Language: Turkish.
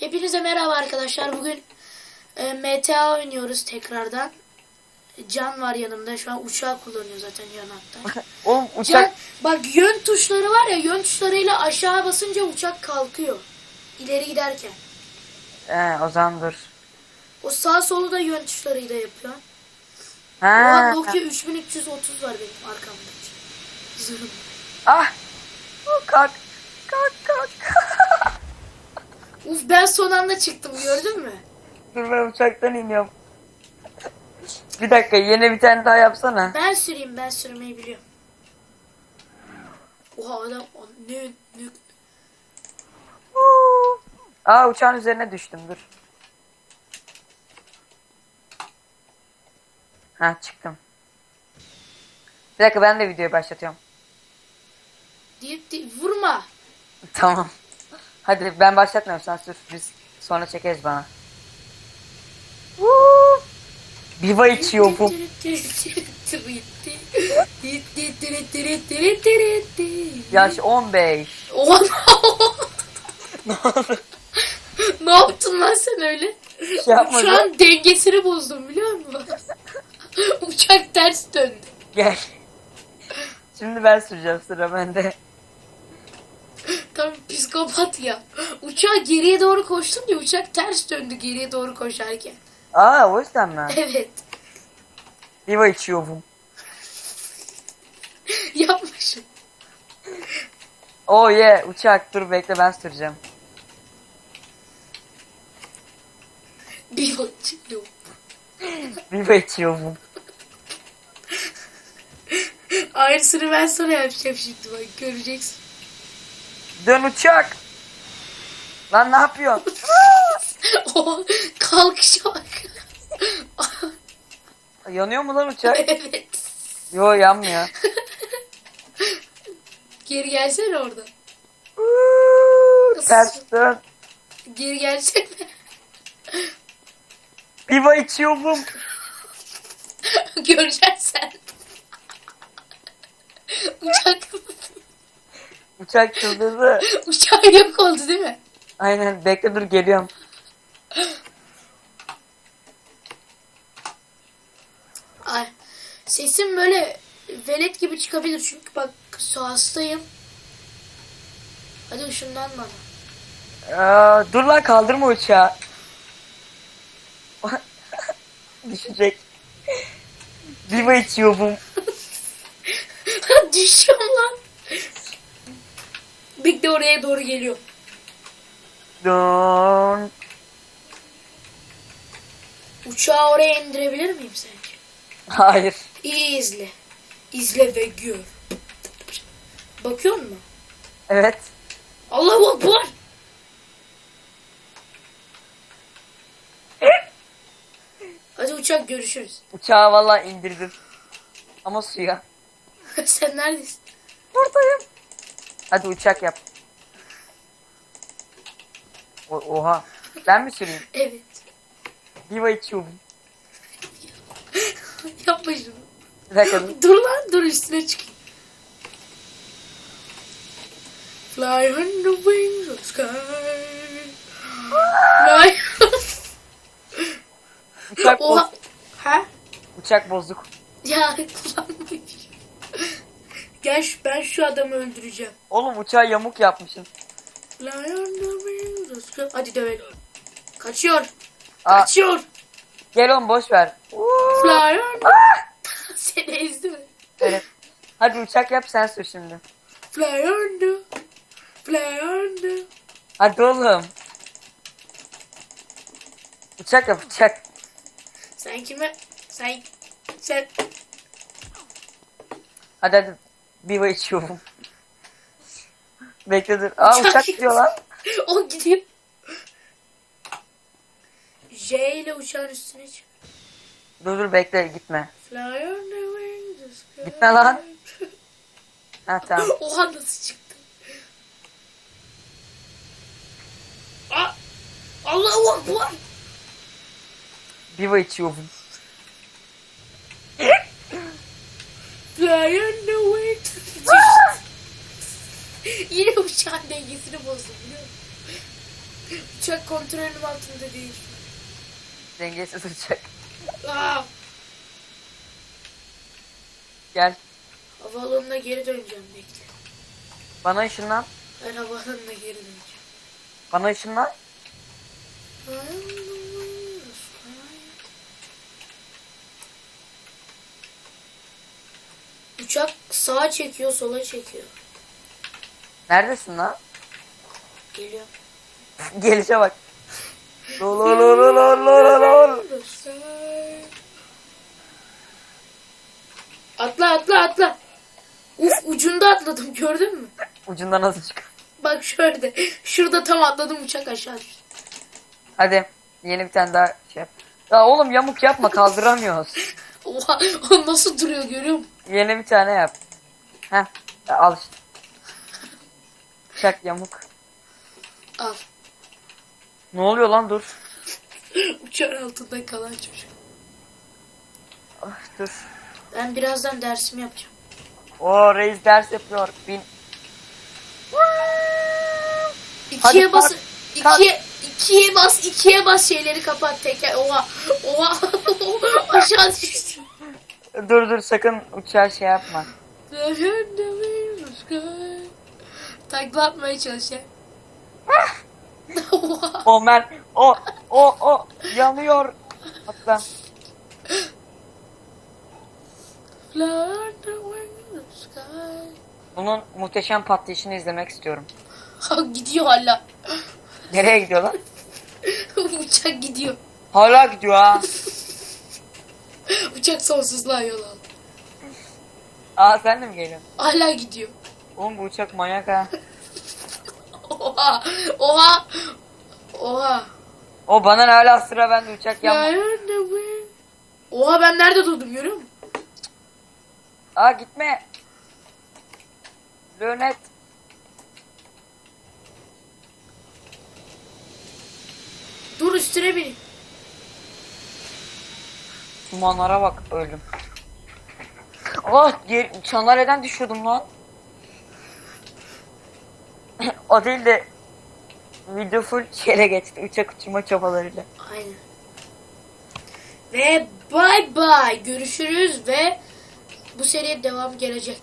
Hepinize merhaba arkadaşlar. Bugün e, MTA oynuyoruz tekrardan. Can var yanımda. Şu an uçağı kullanıyor zaten yan hatta. Oğlum Can, uçak bak yön tuşları var ya yön tuşlarıyla aşağı basınca uçak kalkıyor. İleri giderken. He, o zaman dur. O sağ solu da yön tuşlarıyla yapıyor. Ha. Oha Nokia 3330 var benim arkamda. Zırhım. Ah. Oh, kalk. Kalk kalk. Ben son anda çıktım gördün mü? dur ben uçaktan iniyorum. Bir dakika yeni bir tane daha yapsana. Ben süreyim ben sürmeyi biliyorum. Oha adam ne ne. Aa uçağın üzerine düştüm dur. Ha çıktım. Bir dakika ben de videoyu başlatıyorum. deyip deyip vurma. Tamam. Hadi ben başlatmıyorum sen sür. Biz sonra çekeriz bana. Huu. Biva içiyor bu. Yaş 15. Oha ne yaptın lan sen öyle? Şey yapmadı. Şu an dengesini bozdum biliyor musun? Uçak ters döndü. Gel. Şimdi ben süreceğim sıra bende. Tam psikopat ya. Uçağa geriye doğru koştum ya uçak ters döndü geriye doğru koşarken. Aa o yüzden mi? Evet. Biva içiyor bu. Yapmışım. Oh yeah uçak dur bekle ben süreceğim. Bir bakıyor. Biva içiyor bu. Aynısını ben sana yapacağım şimdi bak göreceksin. Dön uçak. Lan ne yapıyorsun? o kalkışa bak. Yanıyor mu lan uçak? evet. Yo yanmıyor. Geri gelsene oradan. Uuu, Ters dön. Geri gelsene. Biva içiyor bu. Göreceksin sen. Uçak, Uçak çıldırdı. uçak yok oldu değil mi? Aynen bekle dur geliyorum. Ay, sesim böyle velet gibi çıkabilir çünkü bak hastayım. Hadi ışından bana. Aa, dur lan kaldırma uçağı. Düşecek. Biva içiyor bu. Düşüyorum lan. Big de oraya doğru geliyor. Dön. Uçağı oraya indirebilir miyim sence? Hayır. İyi izle. İzle ve gör. Bakıyor musun? Evet. Allahu Akbar. Hadi uçak görüşürüz. Uçağı valla indirdim. Ama suya. Sen neredesin? Buradayım. Hadi uçak yap. O- oha. Ben mi süreyim? Evet. Diva içiyorum. Yapma şunu. Bir dakika. dur. Dur lan dur üstüne çık. Fly on the wings of sky. Fly. Uçak, Oha. boz- Ha? uçak bozuk. Ya kullanmayayım. Gel ben şu adamı öldüreceğim. Oğlum uçağı yamuk yapmışsın. Hadi dövelim. Kaçıyor. Aa, Kaçıyor. gel oğlum boş ver. The... Seni ezdi mi? Evet. Hadi uçak yap sen sür şimdi. On the... Hadi oğlum. Uçak yap uçak. Sen kime... Sen... Sen... Hadi hadi. Biva içiyorum. Bekle dur. Aa uçak gidiyor lan. o gidiyor. J ile uçağın üstüne çık. Dur dur bekle gitme. Fly on the wings of sky. Gitme lan. Ha tamam. Oha nasıl çıktı? Aa, Allahu Akbar. Biva içiyorum. Fly on the wings. Yine uçağın dengesini bozdum biliyor musun? Uçak kontrolüm altında değil. Dengesiz uçak. Aa, Gel. havaalanına geri döneceğim bekle. Bana ışınlan. Ben havaalanına geri döneceğim. Bana ışınlan. Uçak sağa çekiyor, sola çekiyor. Neredesin lan? Geliyor. Gelişe bak. Lol lol lol lol lol lol. Atla atla atla. Uf ucunda atladım gördün mü? Ucundan nasıl çık? Bak şöyle. Şurada tam atladım uçak aşağı düştü. Hadi yeni bir tane daha şey yap. Ya oğlum yamuk yapma kaldıramıyoruz. Oha o nasıl duruyor görüyor musun? Yeni bir tane yap. Heh. al işte. Uçak yamuk. Al. Ne oluyor lan dur. Uçağın altında kalan çocuk. Ah, dur. Ben birazdan dersimi yapacağım. O reis ders yapıyor. Bin. İkiye Hadi bas. kalk, kalk. ikiye, ikiye bas. ikiye bas şeyleri kapat teker. Oha. Oha. Aşağı düştü. Dur dur sakın uçağa şey yapma. Takla atmaya çalışacağım. Oha. O o o yanıyor. Hatta bunun muhteşem patlayışını izlemek istiyorum. Ha, gidiyor hala. Nereye gidiyor lan? Uçak gidiyor. Hala gidiyor ha. Uçak sonsuzluğa yol aldı. Aa sen de mi geliyorsun? Hala gidiyor. Oğlum bu uçak manyak ha. Oha. Oha. Oha. O bana ne hala sıra bende uçak yanma. Oha ben nerede durdum görüyor musun? Aa gitme. Lönet. Dur üstüne bin. Dumanlara bak öldüm. Oh ger- Çanakkale'den düşüyordum lan. o değil de video full şeyle geçti uçak uçurma çabalarıyla. Aynen. Ve bye bye. Görüşürüz ve bu seriye devam gelecek.